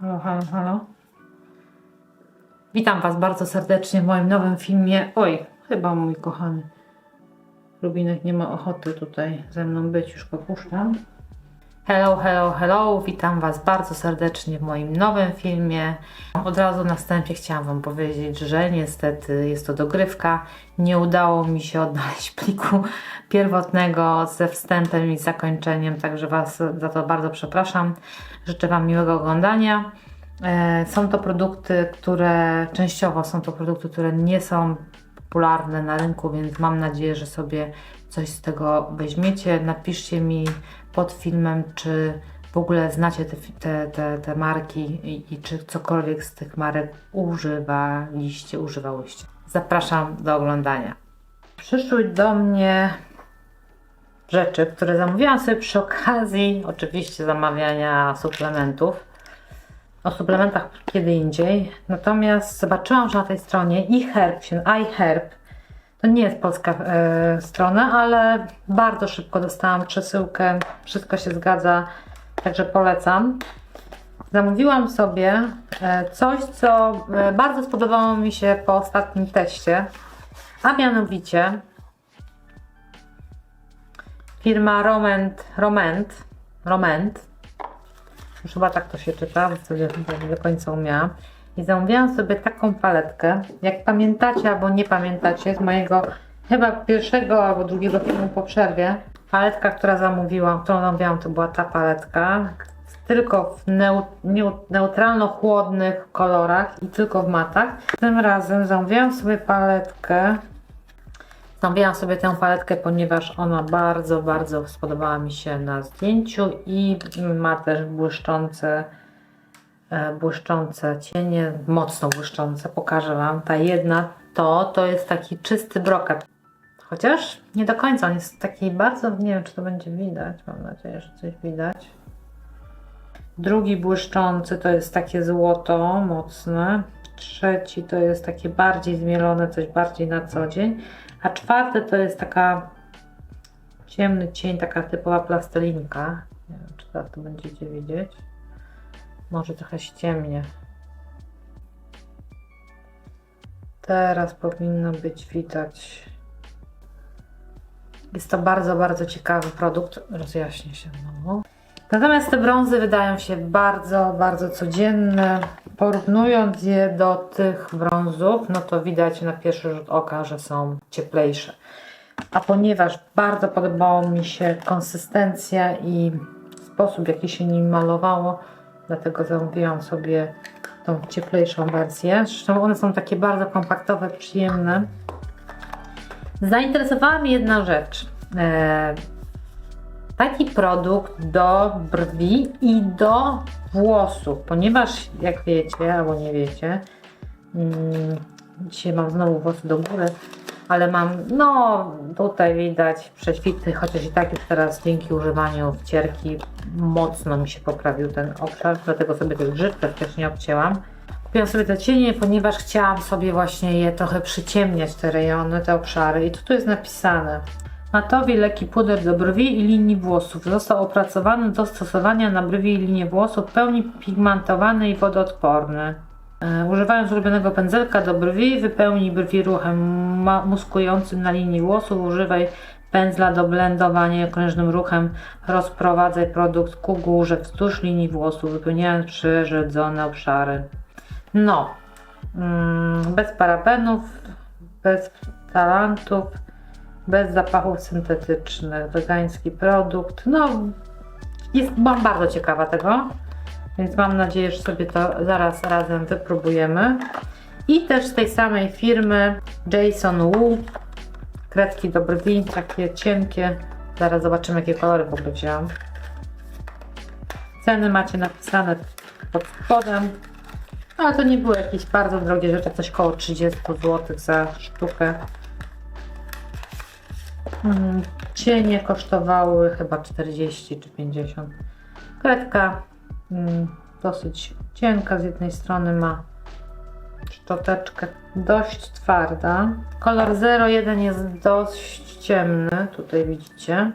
Halo, halo, halo. Witam Was bardzo serdecznie w moim nowym filmie. Oj, chyba mój kochany Rubinek nie ma ochoty tutaj ze mną być, już go puszczam. Hello, hello, hello. Witam Was bardzo serdecznie w moim nowym filmie. Od razu na wstępie chciałam Wam powiedzieć, że niestety jest to dogrywka. Nie udało mi się odnaleźć pliku pierwotnego ze wstępem i zakończeniem, także Was za to bardzo przepraszam. Życzę Wam miłego oglądania. E, Są to produkty, które częściowo są to produkty, które nie są popularne na rynku, więc mam nadzieję, że sobie coś z tego weźmiecie. Napiszcie mi pod filmem, czy w ogóle znacie te, te, te, te marki i, i czy cokolwiek z tych marek używaliście, używałyście. Zapraszam do oglądania. Przyszły do mnie rzeczy, które zamówiłam sobie przy okazji oczywiście zamawiania suplementów. O suplementach kiedy indziej. Natomiast zobaczyłam, że na tej stronie iHerb się, iHerb, to nie jest polska e, strona, ale bardzo szybko dostałam przesyłkę. Wszystko się zgadza, także polecam. Zamówiłam sobie e, coś, co e, bardzo spodobało mi się po ostatnim teście, a mianowicie firma Roment, Roment, Roment, już chyba tak to się czyta, bo sobie nie do końca umiałam. I zamówiłam sobie taką paletkę. Jak pamiętacie albo nie pamiętacie, z mojego chyba pierwszego albo drugiego filmu po przerwie, paletka, która zamówiłam, którą zamówiłam, to była ta paletka. Tylko w neu, neu, neutralno-chłodnych kolorach i tylko w matach. Tym razem zamówiłam sobie paletkę Zamówiłam sobie tę paletkę, ponieważ ona bardzo, bardzo spodobała mi się na zdjęciu i ma też błyszczące, błyszczące cienie, mocno błyszczące. Pokażę Wam. Ta jedna to, to jest taki czysty brokat. Chociaż nie do końca, on jest taki bardzo, nie wiem czy to będzie widać, mam nadzieję, że coś widać. Drugi błyszczący to jest takie złoto mocne. Trzeci to jest takie bardziej zmielone, coś bardziej na co dzień. A czwarte to jest taka ciemny cień, taka typowa plastelinka. Nie wiem, czy teraz to będziecie widzieć. Może trochę ściemnie. Teraz powinno być widać. Jest to bardzo, bardzo ciekawy produkt. Rozjaśnię się znowu. Natomiast te brązy wydają się bardzo, bardzo codzienne. Porównując je do tych brązów, no to widać na pierwszy rzut oka, że są cieplejsze. A ponieważ bardzo podobało mi się konsystencja i sposób, w jaki się nim malowało, dlatego zamówiłam sobie tą cieplejszą wersję. Zresztą one są takie bardzo kompaktowe, przyjemne. Zainteresowała mnie jedna rzecz. E, taki produkt do brwi i do włosów, ponieważ jak wiecie, albo nie wiecie, mm, dzisiaj mam znowu włosy do góry, ale mam, no tutaj widać prześwity, chociaż i tak już teraz dzięki używaniu wcierki mocno mi się poprawił ten obszar, dlatego sobie tych grzybkę wcześniej obcięłam. Kupiłam sobie te cienie, ponieważ chciałam sobie właśnie je trochę przyciemniać, te rejony, te obszary i tu, tu jest napisane Matowi leki puder do brwi i linii włosów. Został opracowany do stosowania na brwi i linie włosów, w pełni pigmentowany i wodoodporny. E, Używając ulubionego pędzelka do brwi, wypełnij brwi ruchem muskującym na linii włosów. Używaj pędzla do blendowania i okrężnym ruchem rozprowadzaj produkt ku górze wzdłuż linii włosów, wypełniając przyrzedzone obszary. No, mm, bez parabenów, bez talantów, bez zapachów syntetycznych, wegański produkt. No, jest, byłam bardzo ciekawa tego, więc mam nadzieję, że sobie to zaraz razem wypróbujemy. I też z tej samej firmy Jason Wu, kredki do brwi, takie cienkie. Zaraz zobaczymy, jakie kolory w ogóle wzięłam. Ceny macie napisane pod spodem. Ale to nie były jakieś bardzo drogie rzeczy, coś koło 30 zł za sztukę. Mm, Cienie kosztowały chyba 40 czy 50. Kredka dosyć cienka, z jednej strony ma szczoteczkę dość twarda. Kolor 01 jest dość ciemny, tutaj widzicie.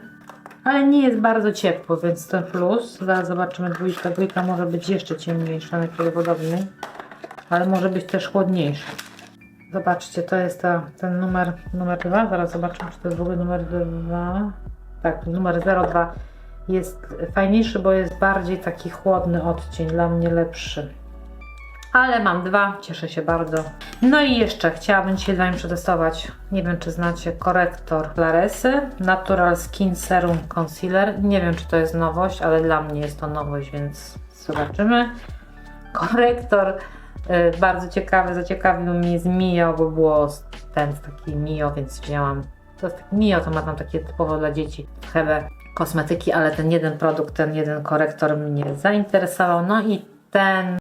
ale nie jest bardzo ciepło, więc to plus. Zaraz zobaczymy dwójka. Dwójka może być jeszcze ciemniejsza najprawdopodobniej, ale może być też chłodniejsza. Zobaczcie, to jest ta, ten numer, numer 2. Zaraz zobaczymy, czy to jest w ogóle numer 2. Tak, numer 02 jest fajniejszy, bo jest bardziej taki chłodny odcień, dla mnie lepszy. Ale mam dwa, cieszę się bardzo. No i jeszcze chciałabym dzisiaj z Wami przetestować, nie wiem czy znacie, korektor Laresy Natural Skin Serum Concealer. Nie wiem czy to jest nowość, ale dla mnie jest to nowość, więc zobaczymy. Korektor y, bardzo ciekawy, zaciekawił mnie z Mio, bo było ten taki Mio, więc wzięłam. To jest taki Mio, to ma tam takie typowo dla dzieci Hebe kosmetyki, ale ten jeden produkt, ten jeden korektor mnie zainteresował. No i ten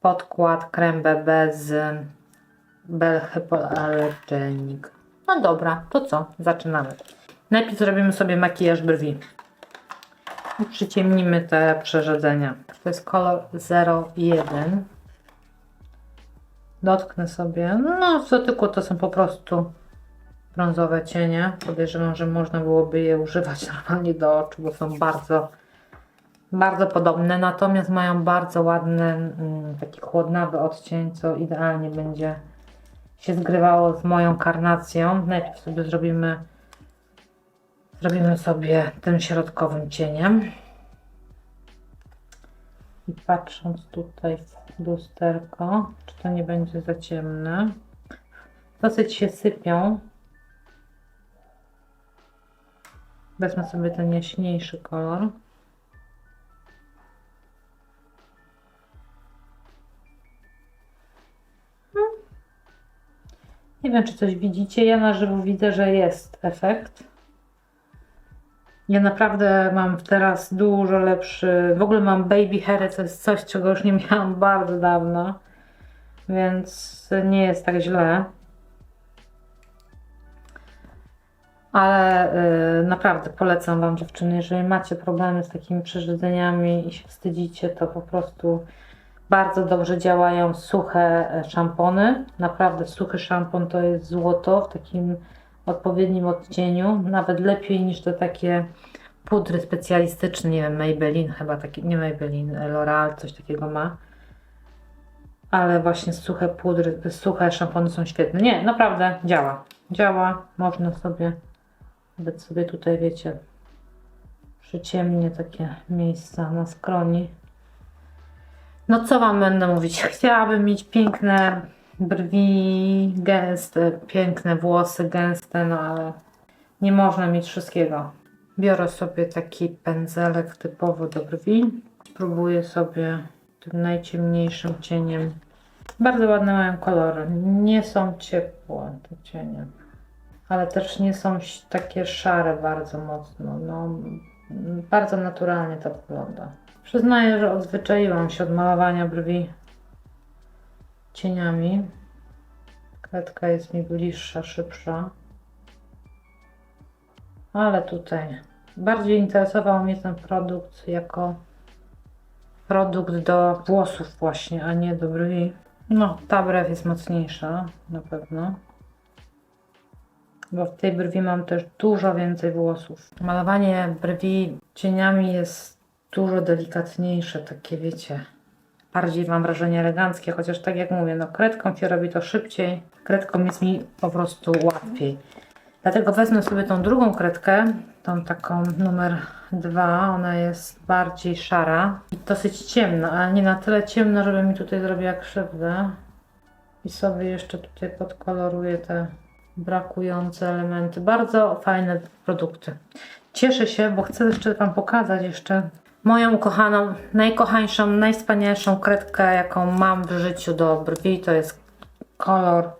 podkład krem BB z Bell Hypoallergenic. No dobra, to co? Zaczynamy. Najpierw zrobimy sobie makijaż brwi. I przyciemnimy te przerzedzenia. To jest kolor 01. Dotknę sobie. No, w dotyku to są po prostu brązowe cienie. Podejrzewam, że można byłoby je używać normalnie do oczu, bo są bardzo bardzo podobne, natomiast mają bardzo ładny, mm, taki chłodnawy odcień, co idealnie będzie się zgrywało z moją karnacją. Najpierw sobie zrobimy zrobimy sobie tym środkowym cieniem. I patrząc tutaj w lusterko, czy to nie będzie za ciemne. Dosyć się sypią. Wezmę sobie ten jaśniejszy kolor. Nie wiem, czy coś widzicie. Ja na żywo widzę, że jest efekt. Ja naprawdę mam teraz dużo lepszy. W ogóle mam baby hairy, to jest coś, czego już nie miałam bardzo dawno. Więc nie jest tak źle. Ale y, naprawdę polecam Wam dziewczyny, jeżeli macie problemy z takimi przerzedzeniami i się wstydzicie, to po prostu bardzo dobrze działają suche e, szampony. Naprawdę suchy szampon to jest złoto w takim odpowiednim odcieniu. Nawet lepiej niż te takie pudry specjalistyczne. Nie wiem, Maybelline chyba taki, nie Maybelline, e, L'Oreal coś takiego ma. Ale właśnie suche pudry, suche szampony są świetne. Nie, naprawdę działa. Działa. Można sobie, nawet sobie tutaj wiecie, przyciemnie takie miejsca na skroni. No co Wam będę mówić? Chciałabym mieć piękne brwi, gęste, piękne włosy, gęste, no ale nie można mieć wszystkiego. Biorę sobie taki pędzelek typowo do brwi. Spróbuję sobie tym najciemniejszym cieniem. Bardzo ładne mają kolory. Nie są ciepłe te cienie. Ale też nie są takie szare bardzo mocno. No, bardzo naturalnie to wygląda. Przyznaję, że odzwyczaiłam się od malowania brwi cieniami. Kredka jest mi bliższa, szybsza. Ale tutaj bardziej interesował mnie ten produkt jako produkt do włosów właśnie, a nie do brwi. No, ta brew jest mocniejsza, na pewno. Bo w tej brwi mam też dużo więcej włosów. Malowanie brwi cieniami jest dużo delikatniejsze, takie wiecie. Bardziej mam wrażenie eleganckie, chociaż tak jak mówię, no kredką się robi to szybciej. Kredką jest mi po prostu łatwiej. Dlatego wezmę sobie tą drugą kredkę, tą taką numer dwa. Ona jest bardziej szara i dosyć ciemna, ale nie na tyle ciemna, żeby mi tutaj zrobiła krzywdę. I sobie jeszcze tutaj podkoloruję te brakujące elementy. Bardzo fajne produkty. Cieszę się, bo chcę jeszcze Wam pokazać jeszcze moją ukochaną, najkochańszą, najwspanialszą kredkę, jaką mam w życiu do brwi. To jest kolor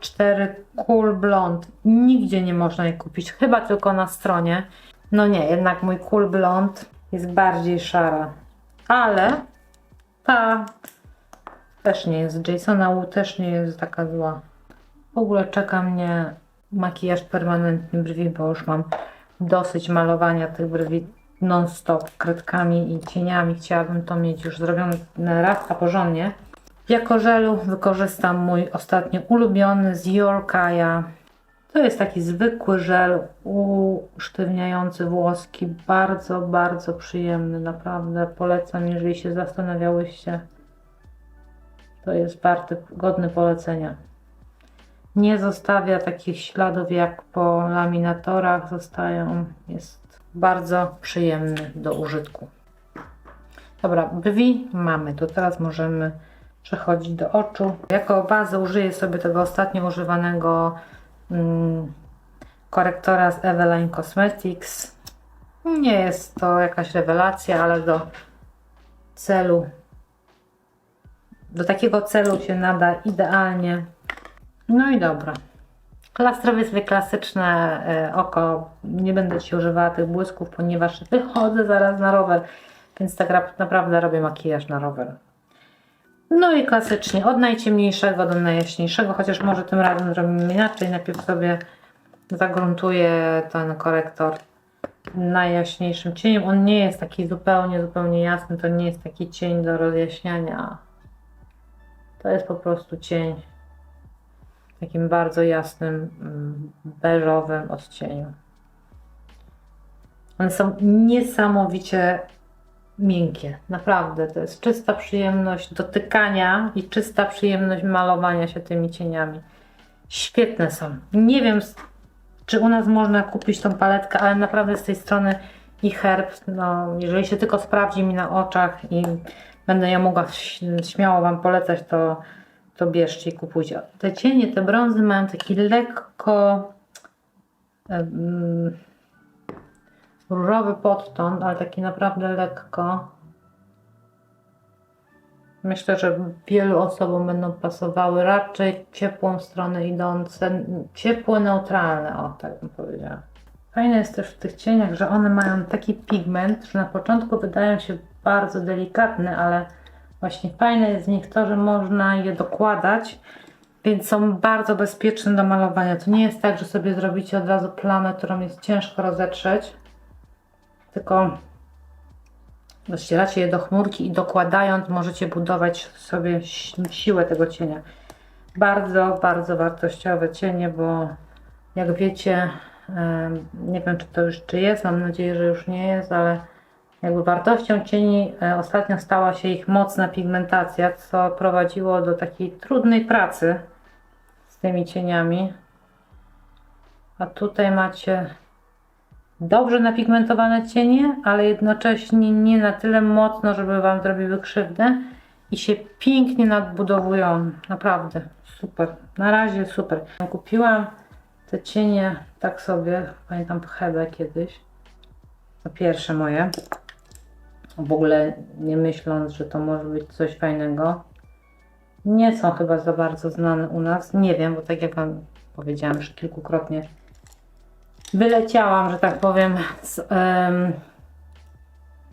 04 Cool Blond. Nigdzie nie można jej kupić, chyba tylko na stronie. No nie, jednak mój Cool Blond jest bardziej szara. Ale ta też nie jest. Jasona też nie jest taka zła. W ogóle czeka mnie makijaż permanentny brwi, bo już mam dosyć malowania tych brwi non-stop kredkami i cieniami. Chciałabym to mieć już zrobione raz, a porządnie. Jako żelu wykorzystam mój ostatnio ulubiony z Yorkaya To jest taki zwykły żel usztywniający włoski. Bardzo, bardzo przyjemny. Naprawdę polecam, jeżeli się zastanawiałyście. To jest warty, godny polecenia. Nie zostawia takich śladów jak po laminatorach zostają. Jest bardzo przyjemny do użytku. Dobra, brwi mamy. To teraz możemy przechodzić do oczu. Jako bazę użyję sobie tego ostatnio używanego mm, korektora z Eveline Cosmetics. Nie jest to jakaś rewelacja, ale do celu, do takiego celu się nada idealnie. No i dobra. Klastrowie sobie klasyczne e, oko. Nie będę Ci używała tych błysków, ponieważ wychodzę zaraz na rower, więc tak naprawdę robię makijaż na rower. No i klasycznie od najciemniejszego do najjaśniejszego, chociaż może tym razem zrobimy inaczej. Najpierw sobie zagruntuję ten korektor najjaśniejszym cieniem. On nie jest taki zupełnie, zupełnie jasny, to nie jest taki cień do rozjaśniania. To jest po prostu cień takim bardzo jasnym, mm, beżowym odcieniu. One są niesamowicie miękkie. Naprawdę, to jest czysta przyjemność dotykania i czysta przyjemność malowania się tymi cieniami. Świetne są. Nie wiem, czy u nas można kupić tą paletkę, ale naprawdę z tej strony i herb, no, jeżeli się tylko sprawdzi mi na oczach i będę ją mogła śmiało Wam polecać, to, to bierzcie i kupujcie. Te cienie, te brązy mają taki lekko em, różowy podton, ale taki naprawdę lekko. Myślę, że wielu osobom będą pasowały raczej ciepłą stronę idące, ciepłe, neutralne, o tak bym powiedziała. Fajne jest też w tych cieniach, że one mają taki pigment, że na początku wydają się bardzo delikatne, ale właśnie fajne jest w nich to, że można je dokładać, więc są bardzo bezpieczne do malowania. To nie jest tak, że sobie zrobicie od razu plamę, którą jest ciężko rozetrzeć, tylko ścieracie je do chmurki i dokładając możecie budować sobie si- siłę tego cienia. Bardzo, bardzo wartościowe cienie, bo jak wiecie, nie wiem czy to już czy jest, mam nadzieję, że już nie jest, ale jakby wartością cieni e, ostatnio stała się ich mocna pigmentacja, co prowadziło do takiej trudnej pracy z tymi cieniami. A tutaj macie dobrze napigmentowane cienie, ale jednocześnie nie na tyle mocno, żeby Wam zrobiły krzywdę i się pięknie nadbudowują. Naprawdę super. Na razie super. Kupiłam te cienie tak sobie, pamiętam w Hebe kiedyś. To pierwsze moje. W ogóle nie myśląc, że to może być coś fajnego. Nie są chyba za bardzo znane u nas. Nie wiem, bo tak jak Wam powiedziałam już kilkukrotnie, wyleciałam, że tak powiem, z,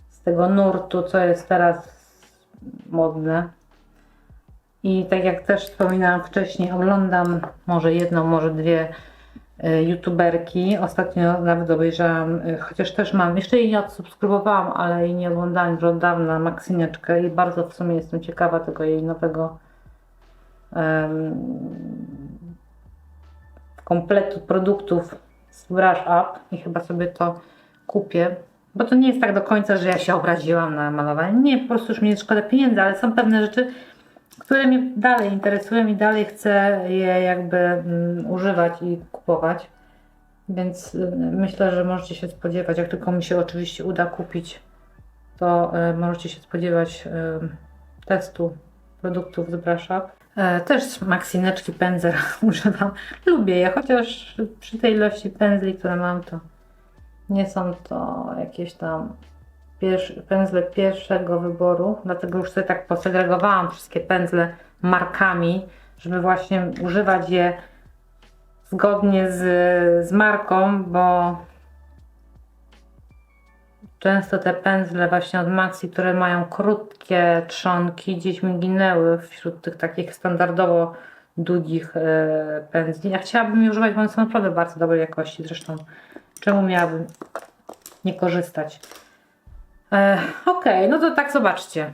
z tego nurtu, co jest teraz modne. I tak jak też wspominałam wcześniej, oglądam może jedną, może dwie youtuberki. Ostatnio nawet obejrzałam, e, chociaż też mam, jeszcze jej nie odsubskrybowałam, ale jej nie oglądałam już od dawna, Maksyneczkę i bardzo w sumie jestem ciekawa tego jej nowego em, kompletu produktów z Brush Up i chyba sobie to kupię. Bo to nie jest tak do końca, że ja się obraziłam na malowanie. Nie, po prostu już mi jest szkoda pieniędzy, ale są pewne rzeczy, które mnie dalej interesują i dalej chcę je jakby mm, używać i kupować. Więc y, myślę, że możecie się spodziewać, jak tylko mi się oczywiście uda kupić, to y, możecie się spodziewać y, testu produktów z Brush Up. E, Też maksineczki pędzel używam. Lubię je, chociaż przy tej ilości pędzli, które mam, to nie są to jakieś tam pierwszy, pędzle pierwszego wyboru. Dlatego już sobie tak posegregowałam wszystkie pędzle markami, żeby właśnie używać je zgodnie z, z marką, bo Często te pędzle właśnie od Maxi, które mają krótkie trzonki, gdzieś mi ginęły wśród tych takich standardowo długich e, pędzli. Ja chciałabym je używać, bo one są naprawdę bardzo dobrej jakości. Zresztą czemu miałabym nie korzystać? E, Okej, no to tak zobaczcie.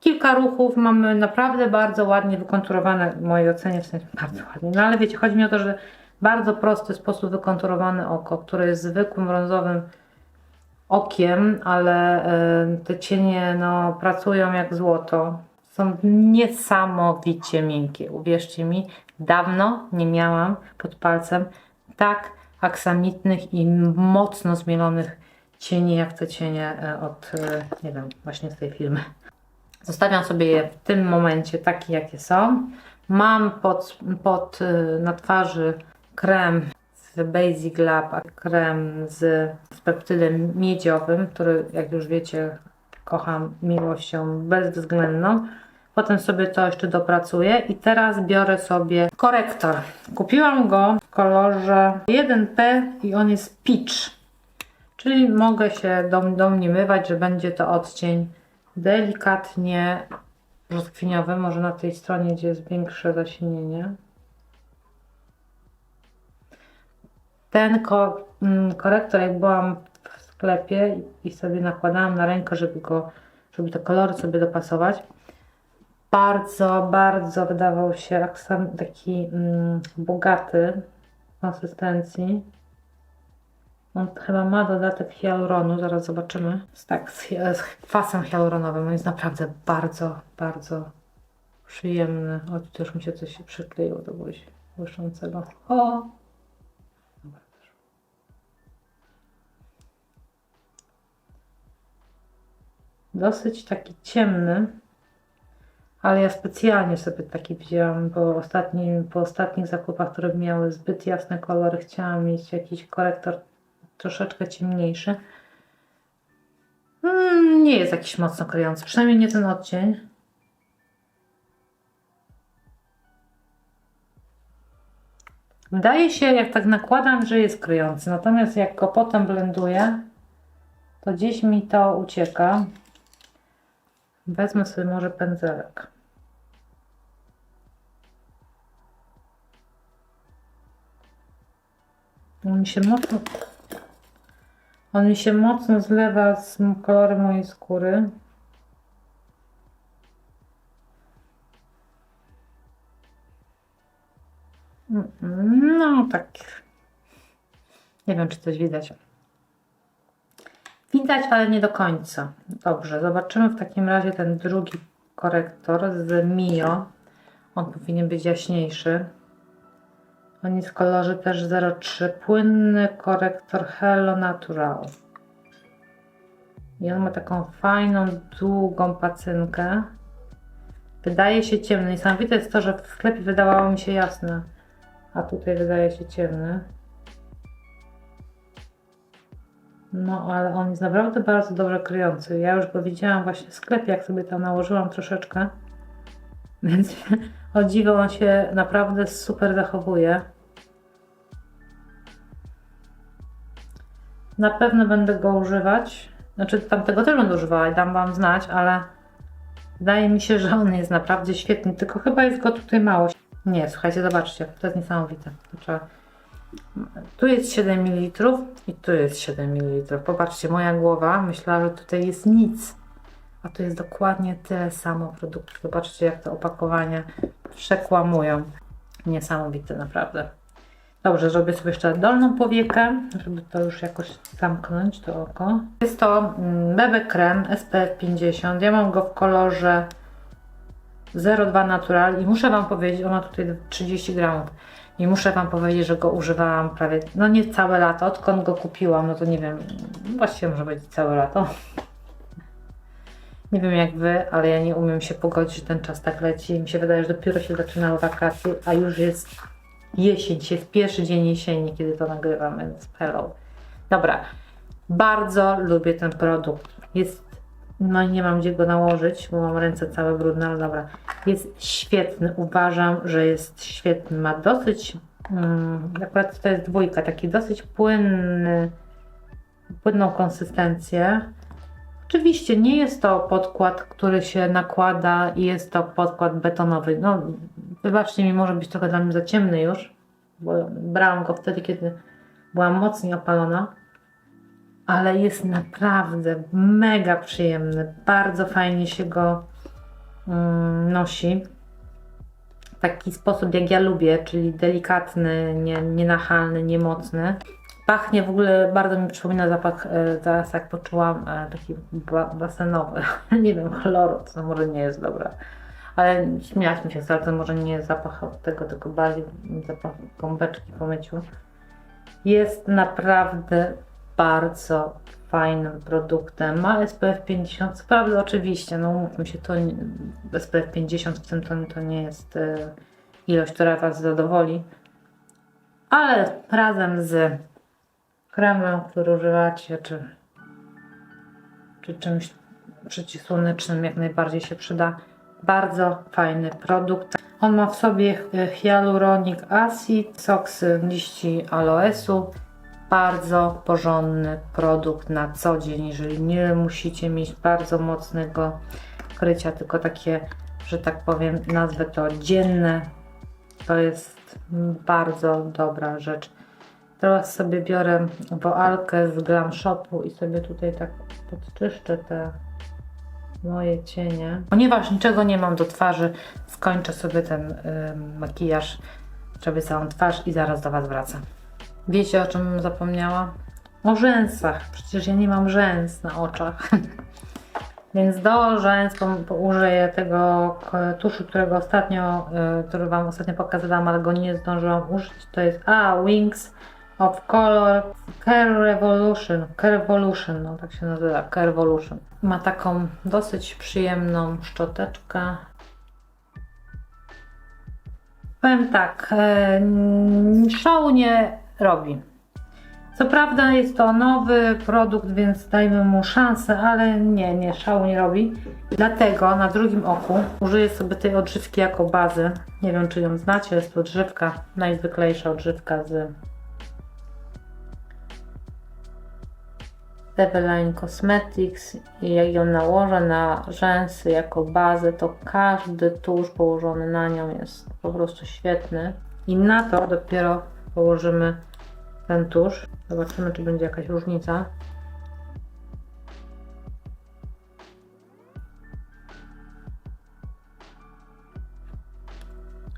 Kilka ruchów mamy naprawdę bardzo ładnie wykonturowane w mojej ocenie, w sensie bardzo ładnie. No ale wiecie, chodzi mi o to, że bardzo prosty sposób wykonturowany oko, które jest zwykłym brązowym okiem, ale e, te cienie no, pracują jak złoto. Są niesamowicie miękkie. Uwierzcie mi, dawno nie miałam pod palcem tak aksamitnych i mocno zmielonych cieni, jak te cienie e, od, e, nie wiem, właśnie z tej firmy. Zostawiam sobie je w tym momencie takie, jakie są. Mam pod, pod y, na twarzy krem z Basic Lab, krem z, z peptydem miedziowym, który jak już wiecie kocham miłością bezwzględną. Potem sobie to jeszcze dopracuję i teraz biorę sobie korektor. Kupiłam go w kolorze 1P i on jest peach. Czyli mogę się dom, domniemywać, że będzie to odcień delikatnie brzoskwiniowy, może na tej stronie, gdzie jest większe zasinienie. Ten ko mm, korektor, jak byłam w sklepie i sobie nakładałam na rękę, żeby go, żeby te kolory sobie dopasować, bardzo, bardzo wydawał się taki mm, bogaty konsystencji. On chyba ma dodatek hialuronu, zaraz zobaczymy. Tak, z, z kwasem hialuronowym. On jest naprawdę bardzo, bardzo przyjemny. O, tu też mi się coś przykleiło do buzi błyszczącego. O! Dosyć taki ciemny, ale ja specjalnie sobie taki wzięłam, bo ostatnim, po ostatnich zakupach, które miały zbyt jasne kolory, chciałam mieć jakiś korektor troszeczkę ciemniejszy. Mm, nie jest jakiś mocno kryjący, przynajmniej nie ten odcień. Wydaje się, jak tak nakładam, że jest kryjący, natomiast jak go potem blenduję, to gdzieś mi to ucieka. Wezmę sobie może pędzelek. On mi się mocno on mi się mocno zlewa z kolorem mojej skóry. No tak. Nie wiem, czy coś widać. Widać, ale nie do końca. Dobrze, zobaczymy w takim razie ten drugi korektor z Mio. On powinien być jaśniejszy. On jest w kolorze też 03. Płynny korektor Hello Natural. I on ma taką fajną, długą pacynkę. Wydaje się ciemny. Niesamowite jest to, że w sklepie wydawało mi się jasne. A tutaj wydaje się ciemny. No, ale on jest naprawdę bardzo dobrze kryjący. Ja już go widziałam właśnie w sklepie, jak sobie tam nałożyłam troszeczkę. Więc o dziwo on się naprawdę super zachowuje. Na pewno będę go używać. Znaczy tamtego też będę używała i dam Wam znać, ale wydaje mi się, że on jest naprawdę świetny, tylko chyba jest go tutaj mało. Nie, słuchajcie, zobaczcie, to jest niesamowite. Tu jest 7 ml i tu jest 7 ml. Popatrzcie, moja głowa myślała, że tutaj jest nic, a tu jest dokładnie tyle samo produktu. Zobaczcie, jak te opakowania przekłamują. Niesamowite, naprawdę. Dobrze, zrobię sobie jeszcze dolną powiekę, żeby to już jakoś zamknąć, to oko. Jest to Bebe Krem SPF 50. Ja mam go w kolorze 02 Natural i muszę Wam powiedzieć, on ma tutaj 30 gramów. I muszę Wam powiedzieć, że go używałam prawie, no nie całe lato, odkąd go kupiłam, no to nie wiem, właściwie może być całe lato. Nie wiem jak Wy, ale ja nie umiem się pogodzić, że ten czas tak leci. Mi się wydaje, że dopiero się zaczynały wakacje, a już jest jesień. Jest pierwszy dzień jesieni, kiedy to nagrywam, więc hello. Dobra, bardzo lubię ten produkt. Jest, no nie mam gdzie go nałożyć, bo mam ręce całe brudne, ale dobra. Jest świetny, uważam, że jest świetny. Ma dosyć, um, akurat to jest dwójka, taki dosyć płynny, płynną konsystencję. Oczywiście nie jest to podkład, który się nakłada i jest to podkład betonowy. No, wybaczcie mi, może być trochę dla mnie za ciemny już, bo brałam go wtedy, kiedy byłam mocniej opalona. Ale jest naprawdę mega przyjemny. Bardzo fajnie się go mm, nosi. taki sposób, jak ja lubię, czyli delikatny, nie, nienachalny, niemocny. Pachnie w ogóle, bardzo mi przypomina zapach, e, teraz jak poczułam, e, taki ba basenowy. nie wiem, chloru, to może nie jest dobre. Ale śmiałaś mi się, ale to może nie zapach tego, tylko bardziej zapach gąbeczki po myciu. Jest naprawdę bardzo fajnym produktem. Ma SPF 50, co prawda oczywiście, no umówmy się, to SPF 50 w tym to, to nie jest e, ilość, która Was zadowoli. Ale razem z kremem, który używacie, czy, czy czymś przeciwsłonecznym jak najbardziej się przyda. Bardzo fajny produkt. On ma w sobie e, hyaluronic acid, soksy liści aloesu. Bardzo porządny produkt na co dzień, jeżeli nie musicie mieć bardzo mocnego krycia, tylko takie, że tak powiem, nazwę to dzienne. To jest bardzo dobra rzecz. Teraz sobie biorę woalkę z Glam Shopu i sobie tutaj tak podczyszczę te moje cienie. Ponieważ niczego nie mam do twarzy, skończę sobie ten ym, makijaż, zrobię całą twarz i zaraz do Was wracam. Wiecie o czym zapomniała? O rzęsach. Przecież ja nie mam rzęs na oczach. Więc do rzęs użyję tego tuszu, którego ostatnio, y, który Wam ostatnio pokazywałam, ale go nie zdążyłam użyć. To jest a Wings of Color Care Revolution. Carevolution, no tak się nazywa, Carevolution. Ma taką dosyć przyjemną szczoteczkę. Powiem tak, e, szału nie robi. Co prawda jest to nowy produkt, więc dajmy mu szansę, ale nie, nie, szału nie robi. Dlatego na drugim oku użyję sobie tej odżywki jako bazy. Nie wiem, czy ją znacie, jest to odżywka, najzwyklejsza odżywka z Eveline Cosmetics i jak ją nałożę na rzęsy jako bazę, to każdy tusz położony na nią jest po prostu świetny. I na to dopiero położymy ten tusz. Zobaczymy, czy będzie jakaś różnica.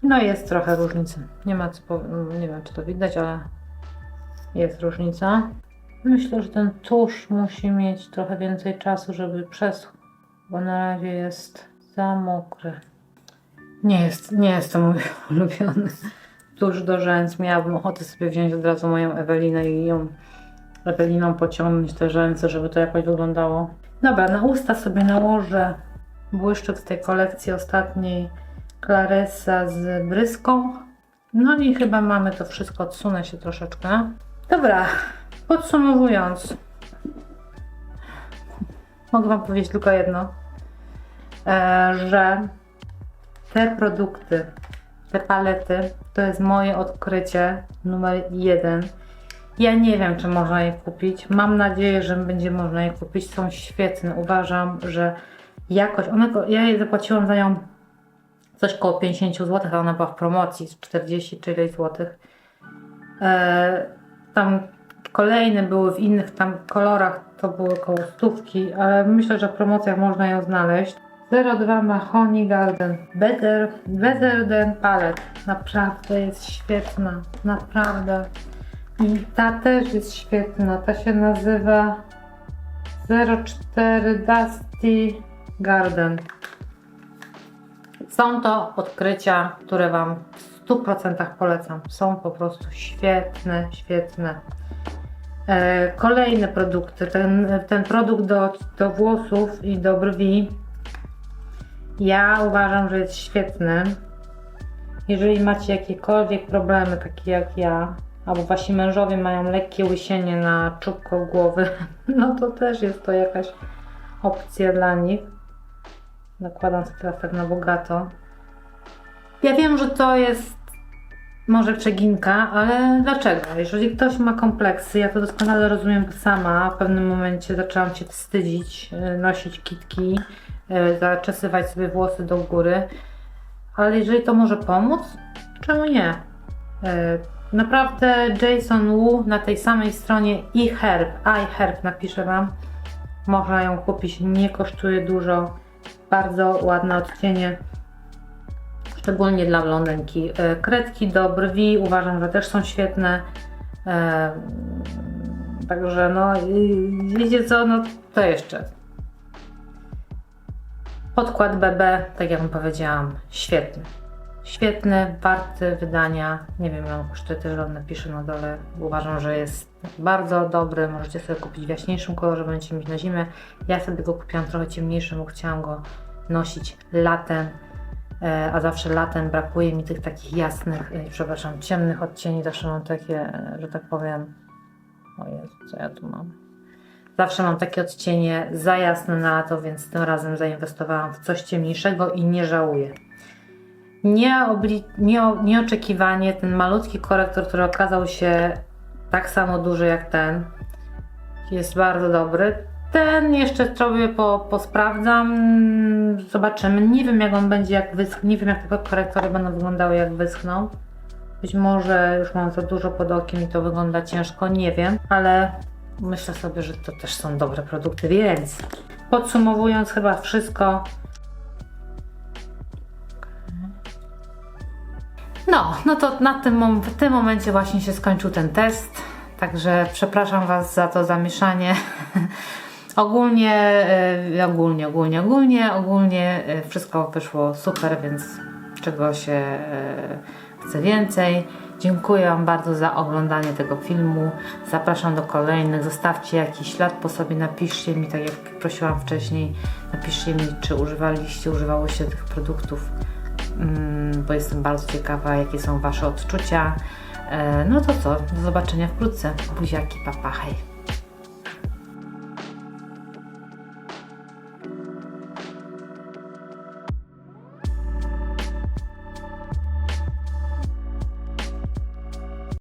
No jest trochę różnicy. Nie ma co, nie wiem czy to widać, ale jest różnica. Myślę, że ten tusz musi mieć trochę więcej czasu, żeby przeschł, bo na razie jest za mokry. Nie jest, nie jest to mój ulubiony tusz do rzęs. Miałabym ochotę sobie wziąć od razu moją Ewelinę i ją Eweliną pociągnąć te rzęsy, żeby to jakoś wyglądało. Dobra, na usta sobie nałożę błyszczyk z tej kolekcji ostatniej Claresa z bryską. No i chyba mamy to wszystko. Odsunę się troszeczkę. Dobra, podsumowując. Mogę Wam powiedzieć tylko jedno, e, że te produkty, te palety to jest moje odkrycie numer jeden. Ja nie wiem, czy można je kupić. Mam nadzieję, że będzie można je kupić. Są świetne. Uważam, że jakość. One, ja je zapłaciłam za nią coś koło 50 zł, a ona była w promocji z 40 czy ileś złotych. E, tam kolejne były w innych tam kolorach, to były około stówki, ale myślę, że w promocjach można ją znaleźć. 02 Mahoney Garden Better, better than Palette. Naprawdę jest świetna, naprawdę. I ta też jest świetna, ta się nazywa 04 Dusty Garden. Są to odkrycia, które Wam w 100% polecam. Są po prostu świetne, świetne. E, kolejne produkty. Ten, ten produkt do, do włosów i do brwi. Ja uważam, że jest świetny. Jeżeli macie jakiekolwiek problemy, takie jak ja, albo wasi mężowie mają lekkie łysienie na czubko głowy, no to też jest to jakaś opcja dla nich. Nakładam sobie teraz tak na bogato. Ja wiem, że to jest może przeginka, ale dlaczego? Jeżeli ktoś ma kompleksy, ja to doskonale rozumiem sama. W pewnym momencie zaczęłam się wstydzić, y, nosić kitki, y, zaczesywać sobie włosy do góry. Ale jeżeli to może pomóc, czemu nie? Y, Naprawdę Jason Wu na tej samej stronie iHerb, iHerb napiszę Wam. Można ją kupić, nie kosztuje dużo. Bardzo ładne odcienie szczególnie dla blondynki. E, Kredki do brwi uważam, że też są świetne. E, Także no, wiecie co, no to jeszcze. Podkład BB, tak jak Wam powiedziałam, świetny. Świetny, warty wydania. Nie wiem, on kosztuje, też Wam napiszę na dole. Uważam, że jest bardzo dobry. Możecie sobie kupić w jaśniejszym kolorze, będziecie mieć na zimę. Ja sobie go kupiłam trochę ciemniejszym, bo chciałam go nosić latem. E, A zawsze latem brakuje mi tych takich jasnych, e, przepraszam, ciemnych odcieni. Zawsze mam takie, e, że tak powiem. O Jezu, co ja tu mam? Zawsze mam takie odcienie za jasne na lato, więc tym razem zainwestowałam w coś ciemniejszego i nie żałuję. Nie obli- nie, nieoczekiwanie ten malutki korektor, który okazał się tak samo duży jak ten, jest bardzo dobry. Ten jeszcze sobie po, posprawdzam, zobaczymy. Nie wiem jak on będzie jak wyschnie, nie wiem jak te korektory będą wyglądały jak wyschną. Być może już mam za dużo pod okiem i to wygląda ciężko, nie wiem, ale myślę sobie, że to też są dobre produkty, więc podsumowując chyba wszystko. No, no to na tym, w tym momencie właśnie się skończył ten test, także przepraszam Was za to zamieszanie. ogólnie, e, ogólnie, ogólnie, ogólnie, ogólnie e, wszystko wyszło super, więc czego się e, chce więcej. Dziękuję Wam bardzo za oglądanie tego filmu. Zapraszam do kolejnych. Zostawcie jakiś ślad po sobie, napiszcie mi, tak jak prosiłam wcześniej, napiszcie mi, czy używaliście, używałyście tych produktów, mm, bo jestem bardzo ciekawa, jakie są Wasze odczucia. E, No to co, do zobaczenia wkrótce. Buziaki, papa, hej.